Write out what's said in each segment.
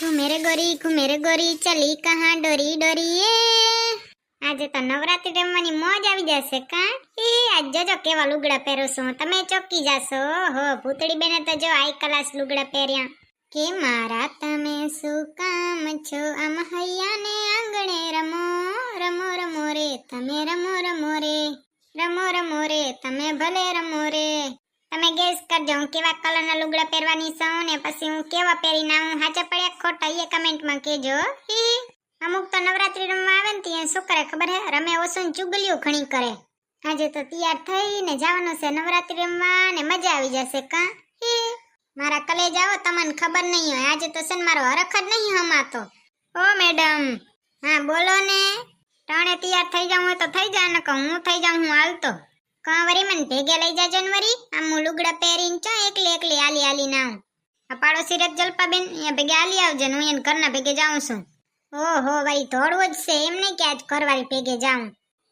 ઘુમેરે ગોરી ઘુમેરે ગોરી, ચલી કહા ડોરી ડોરી એ આજે તો નવરાત્રી રમવાની મોજ આવી જશે કા? એ આજ જોજો કેવા લુગડા પહેરો છો. તમે ચોકી જાશો. હો, ભૂતળી બેને તો જો આઈ કલાસ લુગડા પહેર્યા. કે મારા તમે શું કામ છો? આમ હૈયાને આંગણે રમો રમો રમો રે. તમે રમો રમો રે. રમો રમો રે. તમે ભલે રમો રે. તમે ગેસ કરજો, હું કેવા કલરના લુગડા પહેરવાની છું ને પછી હું કેવા પહેરીને આવું? હાચા પડ્યા ખોટા, એ કમેન્ટમાં કહેજો. હી અમુક તો નવરાત્રી રમવા આવે ને ત્યાં શું કરે ખબર હે, રમે ઓછું ચુગલિયું ઘણી કરે. આજે તો તૈયાર થઈને જવાનું છે નવરાત્રી રમવા ને મજા આવી જશે કા? હી મારા કલેજ આવો, તમને ખબર નહીં હોય. આજે તો છે મારો હરખ જ નહીં હમાતો. ઓ મેડમ હા, બોલો ને. ટાણે તૈયાર થઈ જાઉં હોય તો થઈ જા ને હું થઈ જાઉં, હું હાલતો. કાં વરી મને ભેગે લઈ જા જનવરી વરી. આમ હું લુગડા પહેરીને ચો, એકલી એકલી આલી આલી ના આવું. આ પાડોશી રેત અહીંયા ભેગે આલી આવજે હું એને ઘરના ભેગે જાઉં છું. ઓહો ભાઈ ધોળવું જ છે, એમ નહીં કે આજ ઘરવાળી ભેગે જાઉં.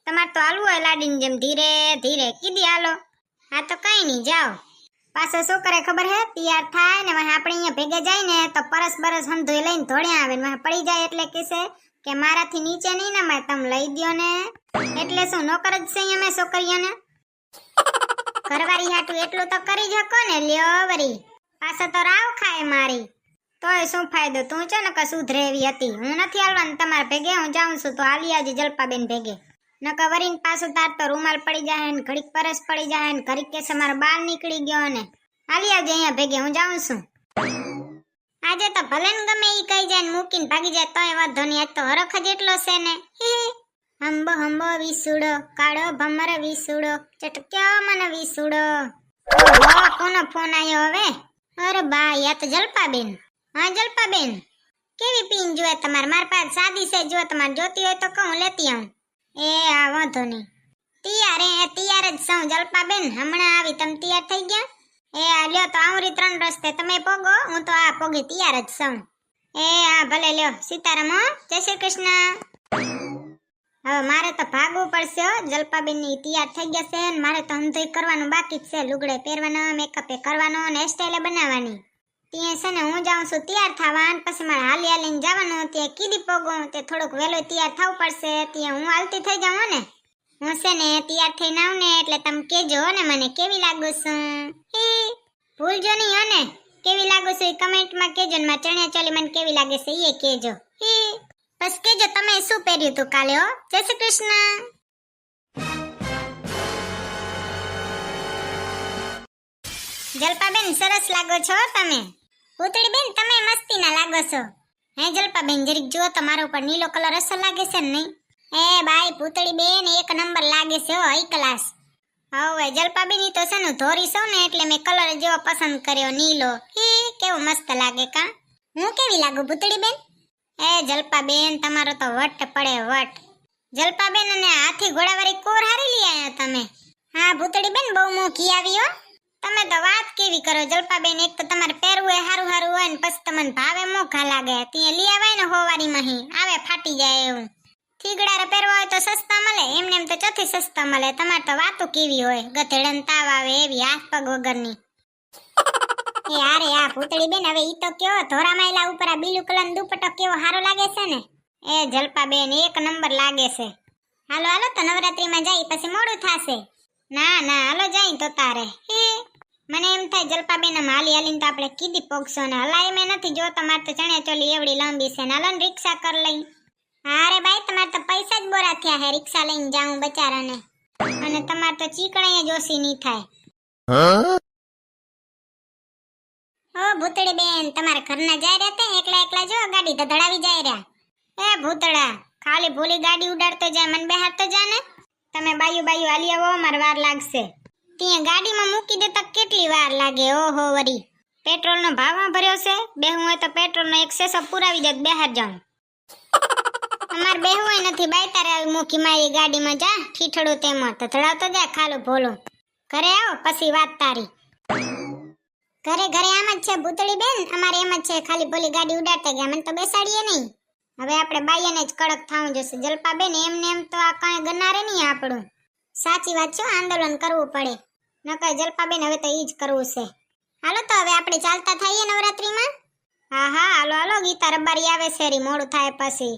તમારે તો હાલવું હોય લાડીને જેમ ધીરે ધીરે. કીધી હાલો. હા તો કઈ નહીં, જાઓ. પાછો શું કરે ખબર હે તૈયાર થાય ને આપણે અહીંયા ભેગે જાય ને તો પરસ બરસ હંધોઈ લઈને ધોળ્યા આવે ને પડી જાય એટલે કહેશે કે મારાથી નીચે નહીં નમાય, તમે લઈ દ્યો ને. એટલે શું નોકર જ છે અહીંયા મેં છોકરીઓને? ઘરવાળી હાટું એટલું તો કરી શકો ને, લ્યો વરી. પાછો તો રાવ ખાય મારી. તોય શું ફાયદો? તું છે ને કે સુધરે એવી હતી. હું નથી હાલવાની તમારા ભેગે હું જાઉં છું, તો આવી આજે જલપાબેન ભેગે. નકર વરીને પાછું તાર તો રૂમાલ પડી જાય ને ઘડીક પરસ પડી જાય ને ઘડીક કેસે મારો બાલ નીકળી ગયો ને. આવી આવજે અહીંયા ભેગે, હું જાઉં છું. આજે તો ભલે ને ગમે ઈ કહી જાય ને મૂકીને ભાગી જાય, તોય વાંધો નહીં. આજ તો હરખ જ એટલો છે ને. હે હંબો હંબો વિસુડો કાળો ભમર વિસુડો ચટક્યો મને વિસુડો ઓહો કોનો ફોન આવ્યો હવે અરે બા યા તો જલપાબેન હા જલપાબેન કેવી પીન જોઈએ તમારે મારી પાસે સાદી છે જો તમારે જોતી હોય તો કહું લેતી આવું એ આ વાંધો નહીં તૈયાર એ તૈયાર જ છું જલપાબેન હમણાં આવી તમે તૈયાર થઈ ગયા એ આ લ્યો તો આવરી ત્રણ રસ્તે તમે પોગો હું તો આ પોગી તૈયાર જ છું એ આ ભલે લ્યો સીતારામ હો જય શ્રી કૃષ્ણ હવે મારે તો ભાગવું પડશે હો. જલપાબેનની તૈયાર થઈ ગયા છે ને મારે તો અંધોય કરવાનું બાકી જ છે. લુગડે પહેરવાનો મેકઅપે કરવાનો અને હેરસ્ટાઈલે બનાવવાની. ત્યાં છે ને હું જાઉં છું તૈયાર થવા પછી મારે હાલી હાલીને જવાનું. ત્યાં કીધી પોગું, તે થોડુંક વહેલું તૈયાર થવું પડશે. ત્યાં હું હાલતી થઈ જાઉં ને. હું છે ને તૈયાર થઈને આવું ને એટલે તમે કેજો ને મને કેવી લાગુ છું. હે, ભૂલજો નહીં હો ને. કેવી લાગુ છું એ કમેન્ટમાં કેજો ને મારા ચણિયા ચોલી મને કેવી લાગે છે એ કેજો હે. બસ કેજો, તમે શું પહેર્યું તું કાલે, હો? જય શ્રી કૃષ્ણ. જલપાબેન, સરસ લાગો છો તમે. પૂતળી બેન તમે મસ્તીના લાગો છો. હે, જલપાબેન, જરીક જુઓ તમારા ઉપર નીલો કલર અસર લાગે છે ને નહીં? એ ભાઈ પૂતળી બેન એક નંબર લાગે છે, હો હાઈ ક્લાસ હવે જલપાબેન તો છે ને ધોરી છો ને, એટલે મેં કલર જેવો પસંદ કર્યો, નીલો. હે કેવો મસ્ત લાગે કા? હું કેવી લાગુ પૂતળી બેન એ જલપાબેન, તમારો તો વટ પડે વટ. જલપાબેન અને હાથી ઘોડાવાળી કોર હારી લઈ આવ્યા તમે. હા ભૂતળી બેન બહુ મોંઘી આવી હો. તમે તો વાત કેવી કરો? જલપાબેન, એક તો તમારે પહેરવું હોય હારું હારું હોય ને, પછી તમને ભાવે મોઘા લાગે. ત્યાં લઈ આવે ને હોવારી મહી. આવે, ફાટી જાય એવું. થીગડા પહેરવા હોય તો સસ્તા મળે. એમને એમ તો ચોથી સસ્તા મળે. તમારે તો વાતો કેવી હોય? ગધેડન તાવ આવે એવી, હાથ પગ વગરની. એ અરે આ ભૂતળી બેન હવે ઈ તો કયો ધોરા માયલા ઉપર આ બીલું કલર દુપટ્ટો કેવો હારો લાગે છે ને? એ જલપા બેન એક નંબર લાગે છે. હાલો હાલો, તો નવરાત્રીમાં જાય, પછી મોડું થાશે. ના ના, હાલો, જાય તો તારે. હે, મને એમ થાય જલપા બેન આમ હાલી હાલીને તો આપણે કીધી પોગશો ને હલાય મેં નથી જો તમારે તો ચણિયા ચોલી એવડી લાંબી છે ને હાલો ને રિક્ષા કર લઈ. અરે ભાઈ, તમારે તો પૈસા જ બોરા થયા હે, રિક્ષા લઈને જાઉં બચારાને. અને તમારે તો ચીકણાઈ જ ઓછી નહીં થાય. ઓ ભૂતળી બેન, તમારા ઘરના જાય રહ્યા તે એકલા એકલા જો, ગાડી ધડાવી જાય રહ્યા. એ ભૂતળા, ખાલી ભૂલી ગાડી ઉડાડતો જાય મને બેહાડતો જા ને. તમે બાયુ બાયુ હાલી આવો મારે વાર લાગશે. ત્યાં ગાડીમાં મૂકી દેતા કેટલી વાર લાગે? ઓહો વરી. પેટ્રોલનો ભાવમાં ભર્યો છે? બેહું હોય તો પેટ્રોલનો એક સેસો પુરાવી દે તો બેહાર જાઉં. અમારે બેહું હોય નથી, બાય તારે આવી મૂકી મારી ગાડીમાં જા, ઠીઠડું તેમાં. તો ધડાવતો જા, ખાલું ભોલું. ઘરે આવો, પછી વાત તારી. ઘરે ઘરે આમ જ છે, ભૂતળી બેન. અમારે એમ જ છે, ખાલી ભોલી ગાડી ઉડાડતા ગયા. મને તો બેસાડીએ નહીં. હવે આપણે બાયને જ કડક થવું જોશે. જલપા બેન એમને એમ તો આ કઈ ગનારે નહીં આપણું. સાચી વાત છે આંદોલન કરવું પડે. નકર જલપા બેન હવે તો એ જ કરવું છે. હાલો તો હવે આપણે ચાલતા થઈએ નવરાત્રીમાં? હા હા, હાલો હાલો. ગીતા રબારી આવે છે મોડું થાય પછી.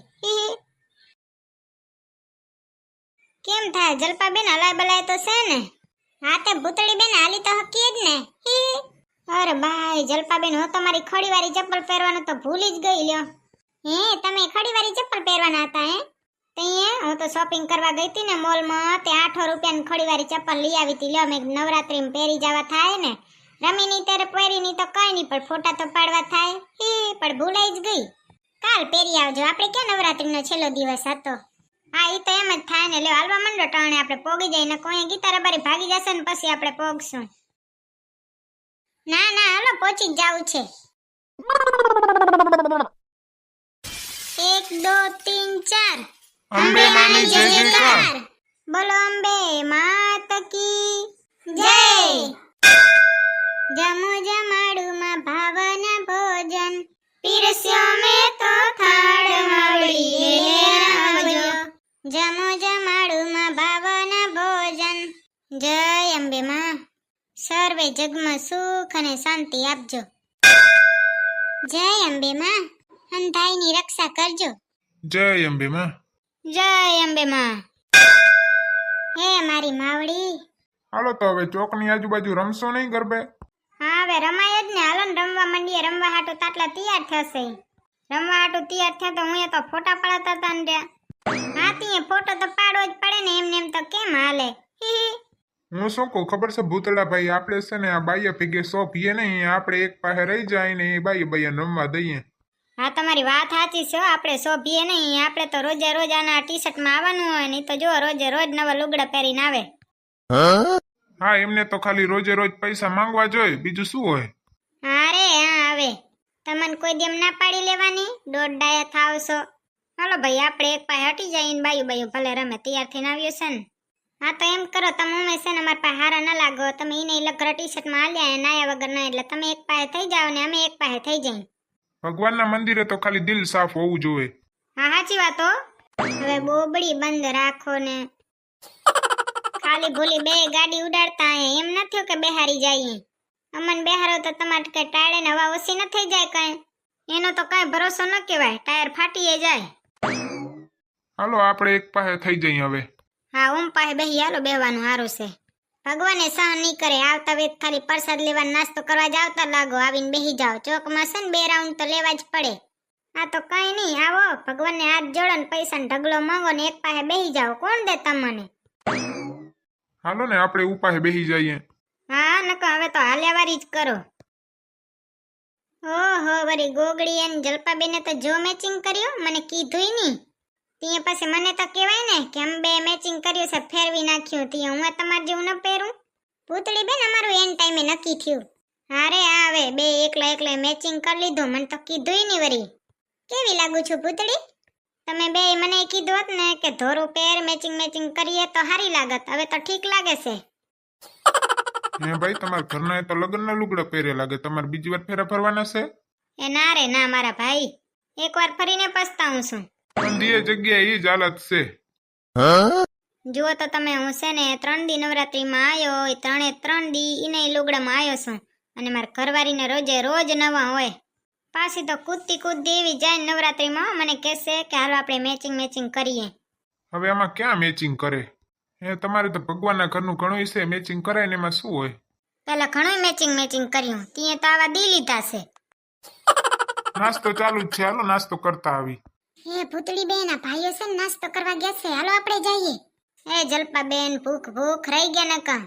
કેમ થાય? જલપાબેન હલાય બલાય તો છે ને? હા, તે ભૂતળી બેન હાલી તો હકીએ જ ને. અરે ભાઈ, જલપાબેન, હું તમારી ખડીવાળી ચપ્પલ પહેરવાનું તો ભૂલી જ ગઈ લ્યો. હે, તમે ખડીવાળી ચપ્પલ પહેરવાના હતા, હે? તઈએ હું તો શોપિંગ કરવા ગઈ હતી ને મોલમાં તે આઠો રૂપિયાની ખડીવાળી ચપ્પલ લઈ આવી હતી. લ્યો, મેં નવરાત્રીમાં પહેરી જવા થાય ને, રમીની ત્યારે પહેરીની તો કઈ નહીં, પણ ફોટા તો પાડવા થાય. હી, પણ ભૂલાઈ જ ગઈ. કાલ પહેરી આવજો. આપણે ક્યાં નવરાત્રિનો છેલ્લો દિવસ હતો? હા એ તો એમ જ થાય ને. લ્યો, હાલવા મંડો, ટાણે આપણે પોગી જઈને કોઈ ગીતા રબારી ભાગી જશે ને પછી આપણે પોગશું. ના ના હાલો પહોંચી જાવું છે. એક દો તીન ચાર. અંબે માની જય જયકાર. બોલો અંબે માત કી જય. જમો જમાડુમાં ભાવન ભોજન. પીરસ્યો મેં તો થાળ મળીએ આવજો. જમો જમાડુમાં ભાવન ભોજન. જય અંબે માં. સર્વે જગમાં સુખ અને શાંતિ આપજો. જય અંબે માં અંધાઈની રક્ષા કરજો. જય અંબે માં જય અંબે માં હે મારી માવડી. હાલો તો હવે ચોકની આજુબાજુ રમશો નહીં ગરબે? હા હવે રમાય જ ને. હાલો ને રમવા માંડીએ. રમવા હાટુ તાટલા તૈયાર થશે. રમવા હાટુ તૈયાર થયા તો હું એ તો ફોટા પડાતા હતા ને હા તીએ ફોટો તો પાડવો જ પડે ને. એમને એમ તો કેમ હાલે? હી. હી. શું કહું? ખબર છે ભૂતળા ભાઈ આપણે છે ને આ બાઈએ ભેગે સોંપીએ નહીં આપણે એક પાસે રહી જાય ને એ બાઈએ બાઈએ રમવા દઈએ. હા તમારી વાત સાચી છે આપણે શોભીએ નહીં આપણે તો રોજે રોજ આના ટી શર્ટમાં આવવાનું હોય નહીં તો જો રોજે રોજ નવા લુગડા પહેરીને આવે. હા એમને તો ખાલી રોજે રોજ પૈસા માંગવા જોઈએ બીજું શું હોય? અરે હા આવે. તમને કોઈ દેમ ના પાડી લેવાની? દોઢ ડાયા થાવશો. હાલો ભાઈ આપણે એક પાસે હટી જઈને બાયું બાયું ભલે રમે તૈયાર થઈને આવ્યો છે ને. હા તો એમ કરો તમે ઉમે છે ને અમારા પાસે હારા ના લાગો. તમે એને લગરા ટી શર્ટમાં હાલ્યા નાયા વગર ના એટલે તમે એક પાસે થઈ જાઓ ને અમે એક પાસે થઈ જઈએ. ભગવાનના મંદિરે તો ખાલી દિલ સાફ હોવું જોઈએ. હા સાચી વાત હો. હવે બોબડી બંધ રાખો ને. ખાલી ભૂલી બે ગાડી ઉડાડતા એમ ન થયું કે બેહારી જઈએ. અમન બેહારો તો તમારે કઈ ટાળે ને હવા ઓછી ન થઈ જાય કઈ. એનો તો કઈ ભરોસો ન કહેવાય. ટાયર ફાટીએ જાય. હાલો આપણે એક પાસે થઈ જઈએ હવે. હા ઓમ પાસે બેહી હાલો બેહવાનું સારું છે. ભગવાને સહન નહીં કરે આવતા વેત ખાલી પ્રસાદ લેવા નાસ્તો કરવા જ આવતા લાગો આવીને બેહી જાઓ. ચોકમાં છે ને બે રાઉન્ડ તો લેવા જ પડે. આ તો કઈ નહીં આવો. ભગવાનને હાથ જોડો ને પૈસાનો ઢગલો માંગો ને એક પાસે બેહી જાઓ. કોણ દે તમને? હાલો ને આપણે ઉપાય બેહી જઈએ. હા નકો હવે તો હાલ્યાવારી જ કરો. ઓહો વરી ગોગડી અને જલપાબેને તો જો મેચિંગ કર્યું? મને કીધુંય નહીં. ત્યાં પછી મને તો કહેવાય ને કે અમે બે મેચિંગ કર્યું છે ફેરવી નાખ્યું ત્યાં હું તમારે જેવું ન પહેરું. પૂતળી બેન અમારું એન ટાઈમે નક્કી થયું. હારે આવે બે એકલા એકલા મેચિંગ કરી લીધું. મને તો કીધુંય નહીં વરી કેવી લાગુ છું પૂતળી? તમે બે મને કીધું હોત ને કે ધોરું પેર મેચિંગ મેચિંગ કરીએ તો સારી લાગત. હવે તો ઠીક લાગે છે. ને ભાઈ તમારા ઘરના તો લગ્નના લુગડા પહેરે લાગે. તમારે બીજી વાર ફેરા ફરવાના છે? એ ના રે ના મારા ભાઈ. એકવાર ફરીને પસ્તાવું છું. દીએ જગ્યાએ એ જ હાલત છે. જુઓ તો તમે હું છે ને ત્રણ દી નવરાત્રીમાં આવ્યો એ ત્રણે ત્રણ દી ઈને લુગડામાં આવ્યો છું. અને મારા ઘરવાળીને રોજે રોજ નવા હોય. પાછી તો કૂદતી કૂદતી એવી જાય ને નવરાત્રીમાં મને કહેશે કે હાલો આપણે મેચિંગ મેચિંગ કરીએ. હવે આમાં ક્યાં મેચિંગ કરે? એ તમારે તો ભગવાનના ઘરનું ઘણું છે મેચિંગ કરાય ને એમાં શું હોય? પેલા ઘણું મેચિંગ મેચિંગ કર્યું ત્યાં તો આવા દી લીધા છે. નાસ્તો ચાલુ જ છે હાલો નાસ્તો કરતા આવી. હે, પૂતળી બેન, આ ભાઈઓ છે ને નાસ્તો કરવા ગયા છે. હાલો આપણે જઈએ. એ જલપા બેન ભૂખ ભૂખ, રહી ગયા નકા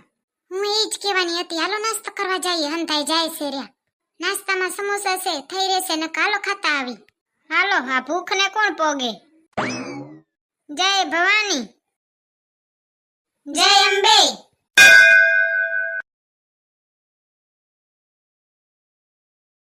હું એ જ કહેવાની હતી, હાલો નાસ્તો કરવા જઈએ. હંતાઈ જાય છે રહ્યા નાસ્તામાં સમોસા છે, થઈ રહેશે ને કાલો ખાતા આવી. હાલો, આ ભૂખને કોણ પોગે? જય ભવાની. જય અંબે.